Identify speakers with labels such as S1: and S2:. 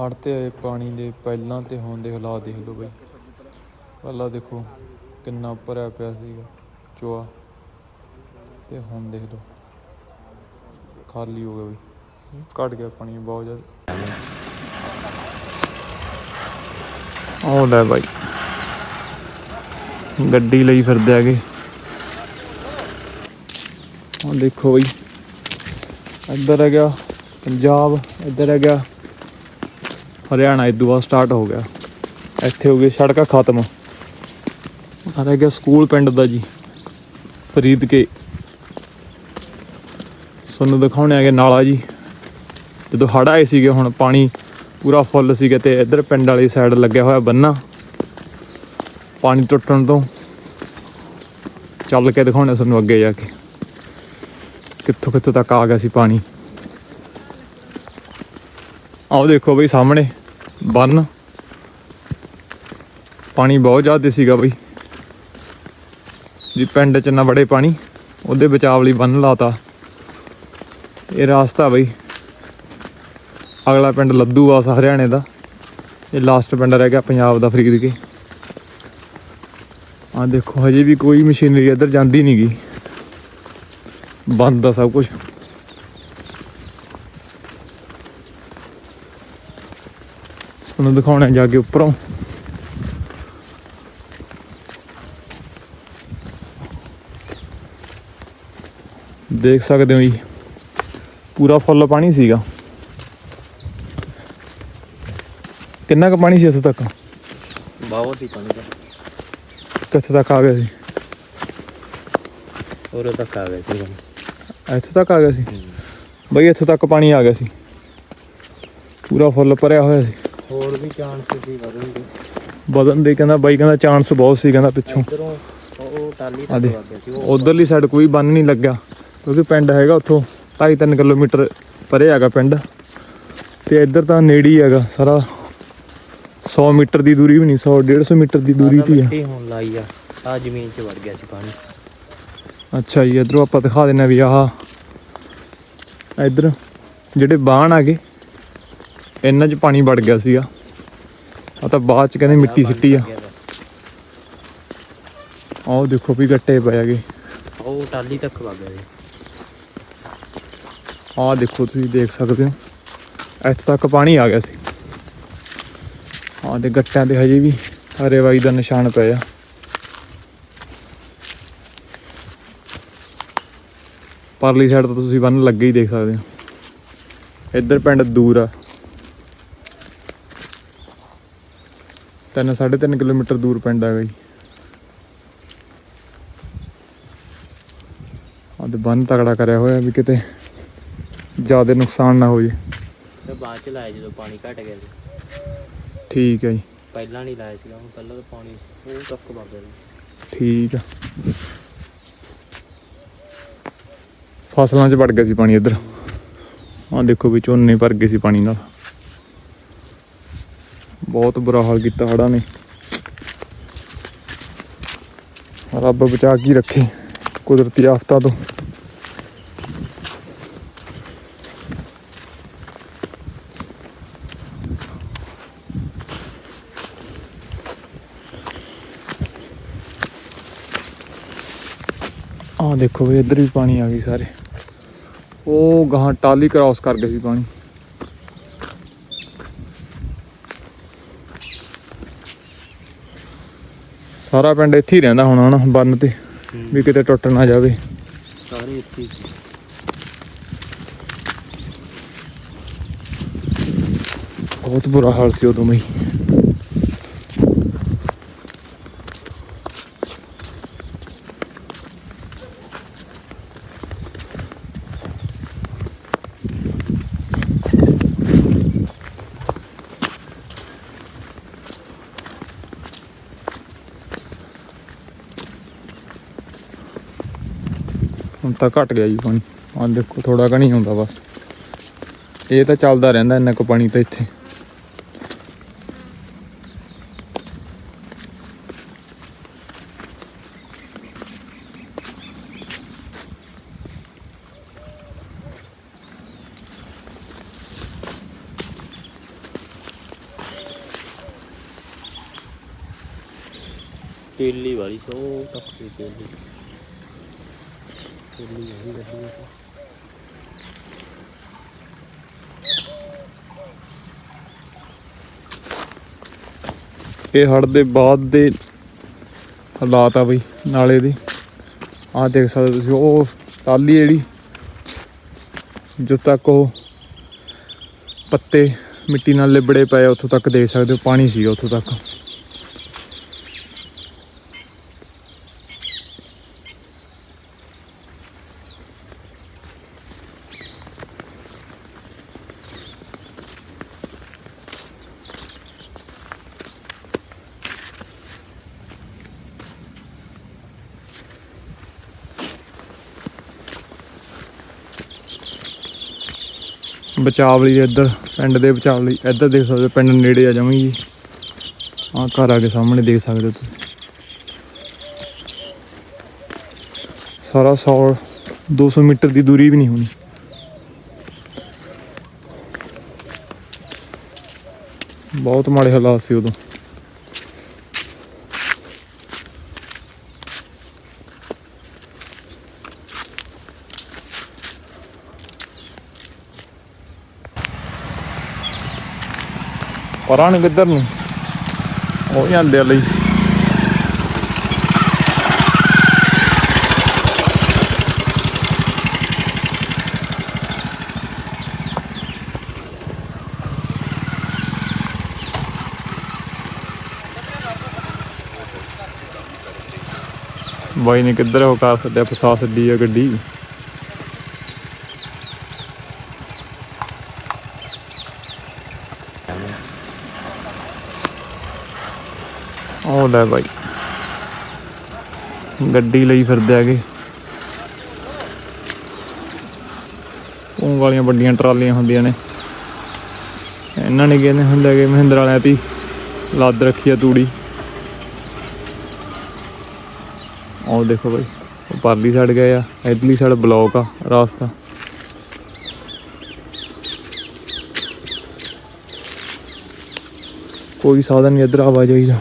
S1: ਹੜ੍ਹ ਤੇ ਆਏ ਪਾਣੀ ਦੇ ਪਹਿਲਾਂ ਤੇ ਹੁਣ ਦੇ ਹਾਲਾਤ ਦੇਖ ਲਓ ਬਈ। ਪਹਿਲਾਂ ਦੇਖੋ ਕਿੰਨਾ ਭਰਿਆ ਪਿਆ ਸੀਗਾ ਚੋਆ ਤੇ ਹੁਣ ਦੇਖ ਲਓ, ਖਾਲੀ ਹੋ ਗਿਆ ਬਈ। ਘਟ ਗਿਆ ਪਾਣੀ, ਬਹੁਤ ਜ਼ਿਆਦਾ। ਆਹ ਲੈ ਬਾਈ। ਗੱਡੀ ਲਈ ਫਿਰਦੇ ਆਗੇ ਹੁਣ ਦੇਖੋ ਬਈ। ਇੱਧਰ ਹੈ ਗਿਆ ਪੰਜਾਬ, ਇੱਧਰ ਹੈ ਗਿਆ ਹਰਿਆਣਾ ਇਦੋਂ ਬਾਅਦ ਸਟਾਰਟ ਹੋ ਗਿਆ। ਇੱਥੇ ਹੋ ਗਈ ਸੜਕਾਂ ਖਤਮ। ਆ ਰਹਿ ਗਿਆ ਸਕੂਲ ਪਿੰਡ ਦਾ ਜੀ, ਫਰੀਦ ਕੇ। ਤੁਹਾਨੂੰ ਦਿਖਾਉਣੇ ਆਗੇ ਨਾਲਾ ਜੀ। ਜਦੋਂ ਹੜ੍ਹ ਆਏ ਸੀਗੇ, ਹੁਣ ਪਾਣੀ ਪੂਰਾ ਫੁੱਲ ਸੀਗਾ ਤੇ ਇੱਧਰ ਪਿੰਡ ਵਾਲੀ ਸਾਈਡ ਲੱਗਿਆ ਹੋਇਆ ਬੰਨਾ। ਪਾਣੀ ਟੁੱਟਣ ਤੋਂ। ਚੱਲ ਕੇ ਦਿਖਾਉਣੇ ਤੁਹਾਨੂੰ ਅੱਗੇ ਜਾ ਕੇ। ਕਿੱਥੋਂ ਕਿੱਥੋਂ ਤੱਕ ਆ ਗਿਆ ਸੀ ਪਾਣੀ। ਆਓ ਦੇਖੋ ਬਈ ਸਾਹਮਣੇ। ਬੰਨ। ਪਾਣੀ ਬਹੁਤ ਜ਼ਿਆਦਾ ਸੀਗਾ ਬਈ। ਜੀ ਪਿੰਡ ਚ ਨਾ ਬੜੇ ਪਾਣੀ, ਉਹਦੇ ਬਚਾਵ ਲਈ ਬੰਨ ਲਾਤਾ। ਇਹ ਰਾਸਤਾ ਬਈ। ਅਗਲਾ ਪਿੰਡ ਲੱਦੂਵਾਸ ਹਰਿਆਣੇ ਦਾ। ਇਹ ਲਾਸਟ ਪਿੰਡ ਰਹਿ ਗਿਆ ਪੰਜਾਬ ਦਾ ਫਰੀਦ ਕੇ। ਆ ਦੇਖੋ, ਹਜੇ ਵੀ ਕੋਈ ਮਸ਼ੀਨਰੀ ਇੱਧਰ ਜਾਂਦੀ ਨਹੀਂ ਗਈ ਬੰਦ ਆ ਸਭ ਕੁਝ ਤੁਹਾਨੂੰ ਦਿਖਾਉਣਾ ਜਾ ਕੇ ਉੱਪਰੋਂ। ਦੇਖ ਸਕਦੇ ਹੋ ਜੀ ਪੂਰਾ ਫੁੱਲ ਪਾਣੀ ਸੀਗਾ। ਕਿੰਨਾ ਕੁ ਪਾਣੀ ਸੀ ਇੱਥੇ ਤੱਕ?
S2: ਬਹੁਤ ਸੀ ਪਾਣੀ ਦਾ।
S1: ਕਿੱਥੇ ਤੱਕ ਆ ਗਿਆ ਸੀ?
S2: ਉਰੇ ਤੱਕ ਆ ਗਏ ਸੀ
S1: ਇੱਥੇ ਤੱਕ ਆ ਗਿਆ ਸੀ? ਬਈ ਇੱਥੇ ਤੱਕ ਪਾਣੀ ਆ ਗਿਆ ਸੀ। ਪੂਰਾ ਫੁੱਲ ਭਰਿਆ ਹੋਇਆ ਸੀ।
S2: ਹੋਰ ਵੀ ਚਾਂਸ ਸੀ ਵਧਣ ਦੇ।
S1: ਵਧਣ ਦੇ ਕਹਿੰਦਾ ਬਾਈ ਕਹਿੰਦਾ ਚਾਂਸ ਬਹੁਤ ਸੀ ਕਹਿੰਦਾ ਪਿੱਛੋਂ।
S2: ਇਧਰੋਂ ਉਹ ਟਾਲੀ
S1: ਆ
S2: ਤੱਕ
S1: ਦੇ।
S2: ਵਗ ਗਿਆ ਸੀ ਉਹ
S1: ਉਧਰਲੀ ਸਾਈਡ ਕੋਈ ਬੰਨ ਨਹੀਂ ਲੱਗਾ ਕਿਉਂਕਿ ਪਿੰਡ ਹੈਗਾ ਉੱਥੋਂ 2.5-3 ਕਿਲੋਮੀਟਰ ਪਰੇ ਹੈਗਾ ਪਿੰਡ। ਤੇ ਇੱਧਰ ਤਾਂ ਨੇੜੇ ਹੀ ਹੈਗਾ ਸਾਰਾ 100 ਮੀਟਰ ਦੀ ਦੂਰੀ ਵੀ ਨਹੀਂ 100 150 ਮੀਟਰ ਦੀ ਦੂਰੀ ਤੇ ਆ।
S2: ਮਿੱਟੀ ਹੁਣ ਲਾਈ ਆ ਆ ਜ਼ਮੀਨ 'ਚ ਵੜ ਗਿਆ ਸੀ ਪਾਣੀ।
S1: ਅੱਛਾ ਜੀ ਇਧਰੋਂ ਆਪਾਂ ਦਿਖਾ ਦਿੰਨੇ ਵੀ ਆਹ ਇਧਰ ਜਿਹੜੇ ਬਾਣ ਆਗੇ ਇਹਨਾਂ 'ਚ ਪਾਣੀ ਵੜ ਗਿਆ ਸੀਗਾ। ਆ ਤਾਂ ਬਾਅਦ 'ਚ ਕਹਿੰਦੇ ਮਿੱਟੀ ਸਿੱਟੀ ਆ। ਆਹ ਦੇਖੋ ਵੀ ਗੱਟੇ ਪਏ ਹੈਗੇ।
S2: ਉਹ ਟਾਲੀ ਤੱਕ ਵਗ ਸੀ
S1: ਆਹ ਦੇਖੋ ਤੁਸੀਂ ਦੇਖ ਸਕਦੇ ਹੋ। ਇੱਥੇ ਤੱਕ ਪਾਣੀ ਆ ਗਿਆ ਸੀ। ਆਹ ਦੇ ਗੱਟਿਆਂ ਤੇ ਹਜੇ ਵੀ ਹਰੇ ਵਾਈ ਦਾ ਨਿਸ਼ਾਨ ਪਿਆ। ਆ ਪਰਲੀ ਸਾਈਡ ਤੋਂ ਤੁਸੀਂ ਬੰਨ ਲੱਗੇ ਹੀ ਦੇਖ ਸਕਦੇ ਹੋ। ਇੱਧਰ ਪਿੰਡ ਦੂਰ ਆ। ਤਿੰਨ ਸਾਢੇ ਤਿੰਨ ਕਿਲੋਮੀਟਰ ਦੂਰ ਪਿੰਡ ਹੈਗਾ ਜੀ ਆਹ ਤੇ ਬੰਨ ਤਕੜਾ ਕਰਿਆ ਹੋਇਆ ਵੀ ਕਿਤੇ ਜ਼ਿਆਦਾ ਨੁਕਸਾਨ ਨਾ ਹੋ ਜੇ
S2: ਤੇ ਬਾਅਦ 'ਚ ਲਾਇਆ ਜਦੋਂ ਪਾਣੀ ਘਟ ਗਿਆ ਸੀ।
S1: ਠੀਕ ਹੈ ਜੀ।
S2: ਪਹਿਲਾਂ ਨਹੀਂ ਲਾਇਆ ਸੀਗਾ ਹੁਣ ਪਹਿਲਾਂ ਤਾਂ ਪਾਣੀ ਉਹ ਤੱਕ ਵਗ ਗਿਆ। ਸੀ
S1: ਠੀਕ ਆ। ਫਸਲਾਂ 'ਚ ਵੜ ਗਿਆ ਸੀ ਪਾਣੀ ਇੱਧਰ। ਆਹ ਦੇਖੋ ਵੀ ਝੋਨੇ ਭਰ ਗਏ ਸੀ ਪਾਣੀ ਨਾਲ। ਬਹੁਤ ਬੁਰਾ ਹਾਲ ਕੀਤਾ ਹੜ੍ਹਾਂ ਨੇ। ਰੱਬ ਬਚਾ ਕੇ ਹੀ ਰੱਖੇ ਕੁਦਰਤੀ ਆਫਤਾਂ ਤੋਂ। ਆਹ ਦੇਖੋ ਵੀ ਇੱਧਰ ਵੀ ਪਾਣੀ ਆ ਗਈ ਸਾਰੇ। ਉਹ ਗਾਹਾਂ ਟਾਲੀ ਕ੍ਰਾਸ ਕਰ ਗਏ ਸੀ ਪਾਣੀ। ਸਾਰਾ ਪਿੰਡ ਇੱਥੇ ਹੀ ਰਹਿੰਦਾ ਹੁਣ ਹਨਾ ਬੰਨ ਤੇ ਵੀ ਕਿਤੇ ਟੁੱਟ ਨਾ ਜਾਵੇ
S2: ਸਾਰੇ ਇੱਥੇ ਹੀ ਸੀ।
S1: ਬਹੁਤ ਬੁਰਾ ਹਾਲ ਸੀ ਉਦੋਂ ਬਈ ਹੁਣ ਤਾਂ ਘਟ ਗਿਆ ਜੀ ਪਾਣੀ। ਆ ਦੇਖੋ ਥੋੜਾ ਘਣੀ ਹੁੰਦਾ ਬਸ। ਇਹ ਤਾਂ ਚੱਲਦਾ ਰਹਿੰਦਾ, ਇੰਨਾ ਕੁ ਪਾਣੀ ਤਾਂ ਇੱਥੇ।
S2: ਤੇਲੀ ਵਾਲੀ, ਸੋ ਤੱਕ ਤੇਲੀ। ਤੇਲੀ ਵਾਲੀ ਗੱਡੀ
S1: ਇਹ ਹੜ ਦੇ ਬਾਅਦ ਦੇ ਹਾਲਾਤ ਆ ਬਈ, ਨਾਲੇ ਦੀ। ਆਹ ਦੇਖ ਸਕਦੇ ਤੁਸੀਂ, ਉਹ ਟਾਲੀ ਜਿਹੜੀ, ਜੋ ਤੱਕ ਉਹ ਪੱਤੇ ਮਿੱਟੀ ਨਾਲ ਲਿਬੜੇ ਪਏ ਉੱਥੋਂ ਤੱਕ ਦੇਖ ਸਕਦੇ ਹੋ, ਪਾਣੀ ਸੀਗਾ ਉੱਥੋਂ ਤੱਕ। ਬਚਾਵ ਲਈ ਇੱਧਰ ਪਿੰਡ ਦੇ ਬਚਾਵ ਲਈ ਇੱਧਰ ਦੇਖ ਸਕਦੇ ਹੋ, ਪਿੰਡ ਨੇੜੇ ਆ ਜਮੀ ਜੀ। ਆਹ ਘਰ ਆ ਕੇ ਸਾਹਮਣੇ ਦੇਖ ਸਕਦੇ ਹੋ ਤੁਸੀਂ। ਸਾਰਾ 100 200 ਮੀਟਰ ਦੀ ਦੂਰੀ ਵੀ ਨਹੀਂ ਹੋਣੀ। ਬਹੁਤ ਮਾੜੇ ਹਾਲਾਤ ਸੀ ਉਦੋਂ। ਪਰਾਂ ਨੂੰ ਕਿੱਧਰ ਨੂੰ? ਉਹ ਜਾਂਦੇ ਲਈ। ਬਾਈ ਨੇ ਕਿੱਧਰ ਉਹ ਕਾਰ ਛੱਡਿਆ ਫਸਾ ਛੱਡੀ ਆ ਗੱਡੀ। ਉਹ ਲੈ ਬਾਈ। ਗੱਡੀ ਲਈ ਫਿਰਦੇ ਆਗੇ ਉਹ ਵਾਲੀਆਂ ਵੱਡੀਆਂ ਟਰਾਲੀਆਂ ਹੁੰਦੀਆਂ ਨੇ। ਇਹਨਾਂ ਨੇ ਕਹਿੰਦੇ ਹੁੰਦੇ ਕਿ ਮਹਿੰਦਰ ਵਾਲਿਆਂ ਦੀ ਲੱਦ ਰੱਖੀ ਆ ਤੂੜੀ। ਉਹ ਦੇਖੋ ਬਾਈ ਉਹ ਪਰਲੀ ਸਾਈਡ ਗਏ ਆ, ਇਧਰਲੀ ਸਾਈਡ ਬਲੌਕ ਆ ਰਾਸਤਾ। ਕੋਈ ਸਾਧਨ ਨਹੀਂ ਇੱਧਰ ਆਵਾਜਾਈ ਦਾ।